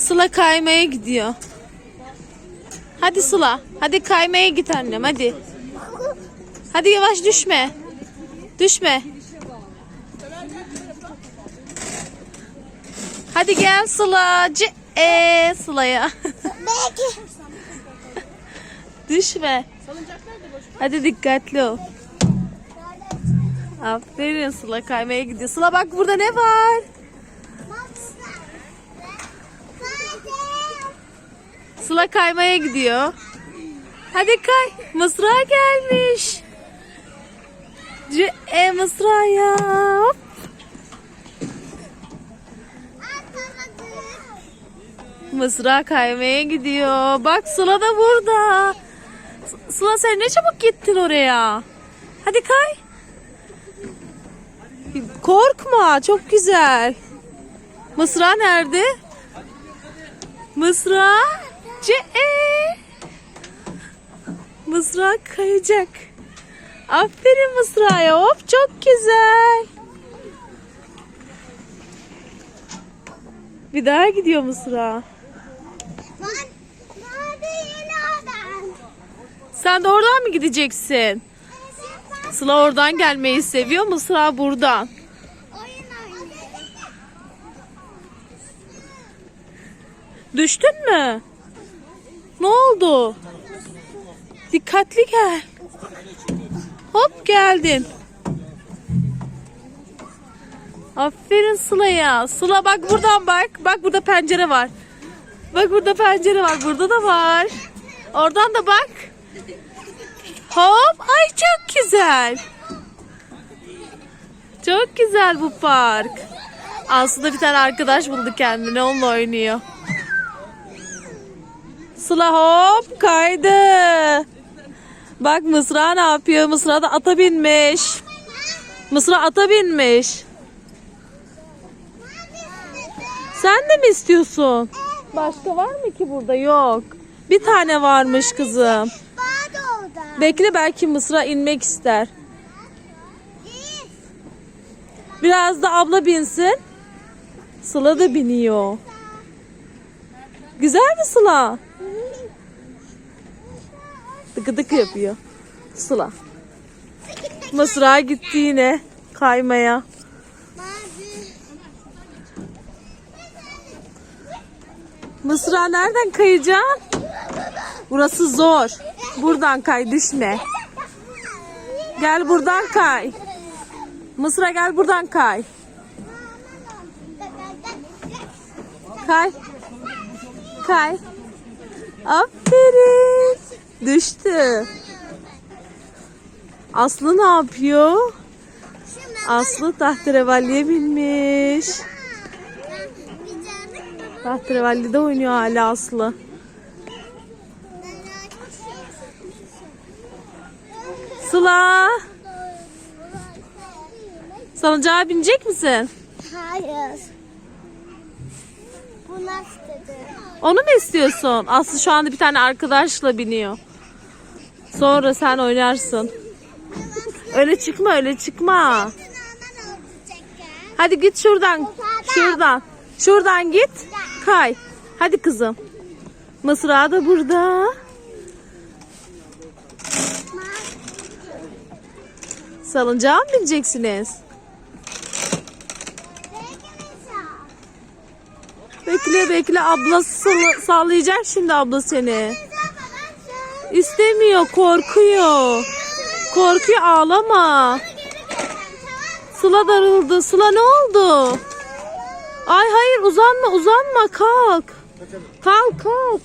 Sıla kaymaya gidiyor. Hadi Sıla. Hadi kaymaya git annem hadi. Hadi yavaş düşme. Düşme. Hadi gel Sıla. C e Sıla'ya. Düşme. Hadi dikkatli ol. Aferin Sıla kaymaya gidiyor. Sıla bak burada ne var? Sıla kaymaya gidiyor. Hadi kay. Mısra gelmiş. C e Mısra ya. Hop. Mısra kaymaya gidiyor. Bak Sıla da burada. Sıla sen ne çabuk gittin oraya. Hadi kay. Korkma çok güzel. Mısra nerede? Mısra. Ce Mısra kayacak. Aferin Mısra'ya. Hop çok güzel. Bir daha gidiyor Mısra. Sen de oradan mı gideceksin? Sıla oradan gelmeyi seviyor mu? Sıra buradan. Düştün mü? Ne oldu? Dikkatli gel. Hop geldin. Aferin Sıla'ya. Sıla bak buradan bak. Bak burada pencere var. Bak burada pencere var. Burada da var. Oradan da bak. Hop. Ay çok güzel. Çok güzel bu park. Aslında bir tane arkadaş buldu kendine. Onunla oynuyor. Sıla hop kaydı. Bak Mısra ne yapıyor? Mısra da ata binmiş. Mısra ata binmiş. Sen de mi istiyorsun? Başka var mı ki burada? Yok. Bir tane varmış kızım. Bekle belki Mısra inmek ister. Biraz da abla binsin. Sıla da biniyor. Güzel mi Sıla? Dıkı yapıyor. Sıla. Mısra gitti yine kaymaya. Mısra nereden kayacaksın? Burası zor. Buradan kay düşme. Gel buradan kay. Mısra gel buradan kay. Kay. Kay. Aferin. Düştü. Aslı ne yapıyor? Aslı tahterevalliye binmiş. Tahterevallide oynuyor hala Aslı. Sıla. Salıncağa binecek misin? Hayır. Bu nasıl dedi? Onu mu istiyorsun? Aslı şu anda bir tane arkadaşla biniyor. Sonra sen oynarsın. Öyle çıkma öyle çıkma. Hadi git şuradan. Şuradan. Şuradan git. Kay. Hadi kızım. Mısra da burada. Salıncağa mı bineceksiniz? Bekle bekle abla salla- sallayacak şimdi abla seni. İstemiyor korkuyor. Korkuyor ağlama. Sıla darıldı. Sıla ne oldu? Ay hayır uzanma uzanma kalk. Kalk kalk.